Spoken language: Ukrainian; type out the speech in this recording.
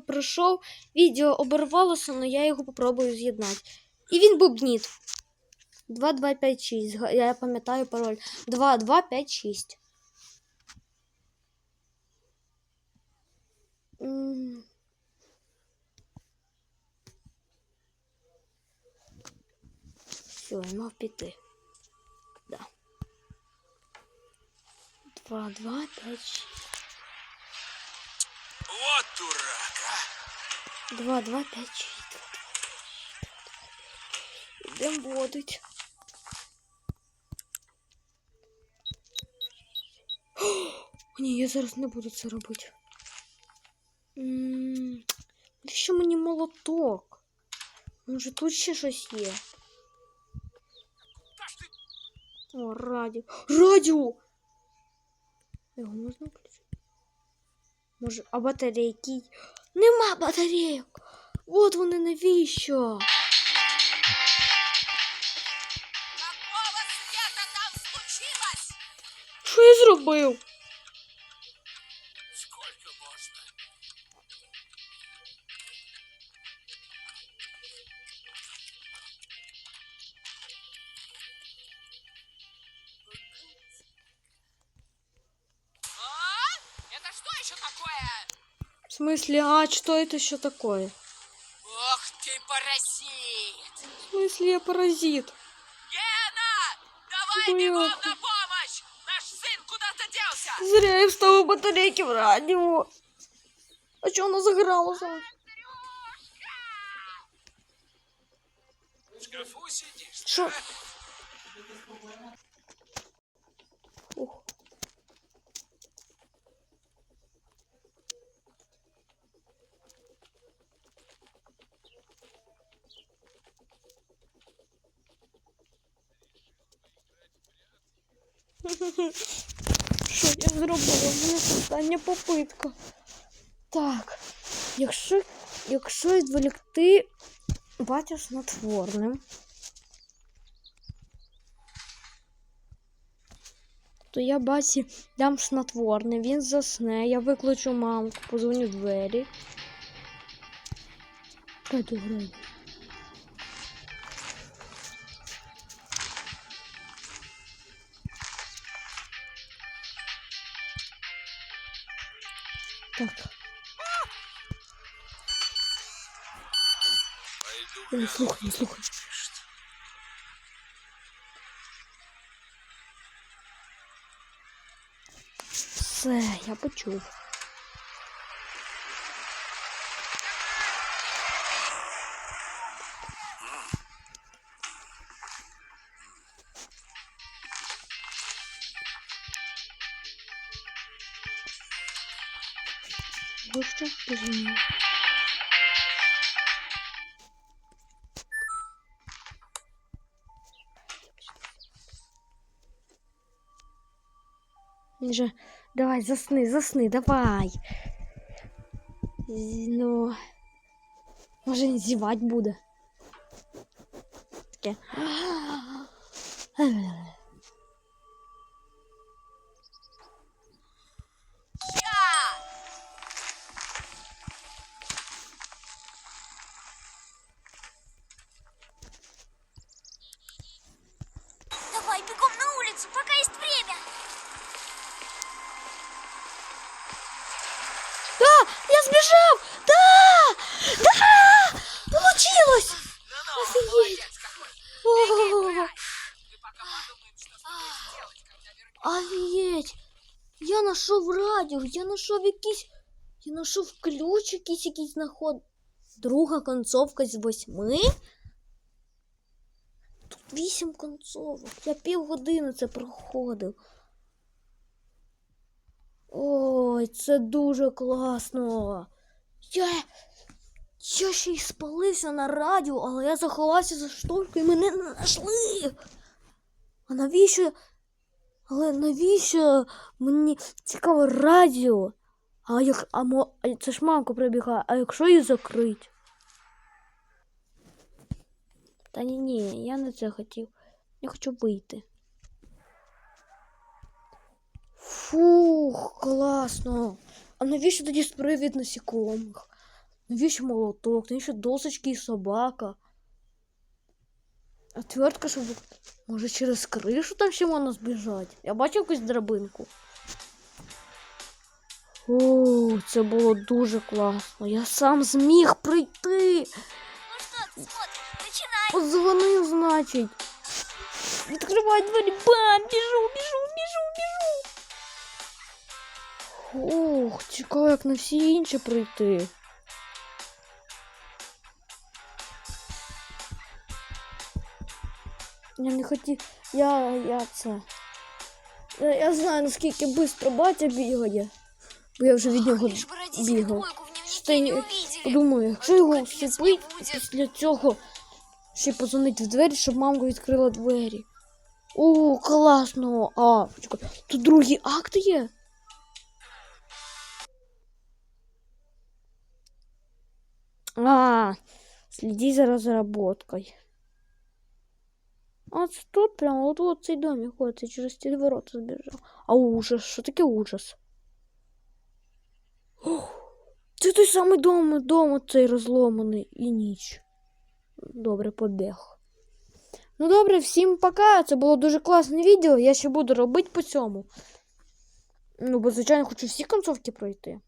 пройшов, відео оборвалося, але я його попробую з'єднати. І він бубніт. 2256. Я пам'ятаю пароль. 2256. Все, я мав піти. Да. 2, 2, 5, 6. Вот ура! Два, два, пять. 6, 2, 2, 5, 6, я зараз не буду це робити. М-м-м, Що мені молоток? Може тут ще щось есть. О, радио, радио. Его можно включить. Может, а батарейки? Нема батарейок! От вони навіщо? Що я зробив? В смысле, а что это еще такое? Ох ты, паразит! В смысле, я паразит? Гена! Давай Бляха. бегом на помощь! Наш сын куда-то делся! Зря я вставил батарейки в радио. А что оно загоралось? В шкафу сидишь? Что? Ух. Що я зробила? У мене остання попитка. Так, якщо, якщо відволікти батю снотворним, то я басі дам снотворне, він засне, я викличу мамку, позвоню в двері. Пойду граю. Так, не слухай, не слухай. Все, я почув. Вище позвонив. Він же, давай, засни, засни, давай. З- Ну. Може він зівать буде. Таке. вернуться, пока есть время. Да, я сбежал! Да! Да! Получилось! Офигеть! Офигеть! Я нашел радио, я нашел якісь... Я нашел ключ якийсь якийсь наход. Друга концовка з восьми. Тут вісім концовок. Я півгодини це проходив. Ой, це дуже класно. Я, я ще й спалився на радіо, але я заховався за шторкою і мене не знайшли. А навіщо? Але навіщо мені цікаво радіо? А як а, мо, це ж мамка прибігає, а якщо її закрить? Та ні, ні, я не це хотів. Я хочу вийти. Фух, класно. А навіщо тоді спray від насікомих? Навіщо молоток? Навіщо досочки і собака? Отвертка, щоб. Може через кришу там ще можна збіжати? Я бачив якусь драбинку. О, це було дуже класно. Я сам зміг прийти. Ну что ты? Начинай. Позвонив, значить. Відкривай двері. Бам! Біжу, біжу, біжу, біжу. Ох, цікаво, як на всі інші прийти. Я не хотів. Я. я це. Я, я знаю, наскільки швидко батя бігає. Бо я вже від нього бігав. Думаю, якщо його буде. після цього ще позвонить в двері, щоб мамка відкрила двері. О, класно! А, тут другий акт є. А, следи за разработкой. От тут прямо, от от цей домик, от я через ті ворота збіжав. А ужас, що таке ужас? Ох, це той самий дом, дом оцей розломаний і ніч. Добре, побіг. Ну добре, всім пока. Це було дуже класне відео. Я ще буду робити по цьому. Ну, бо, звичайно, хочу всі концовки пройти.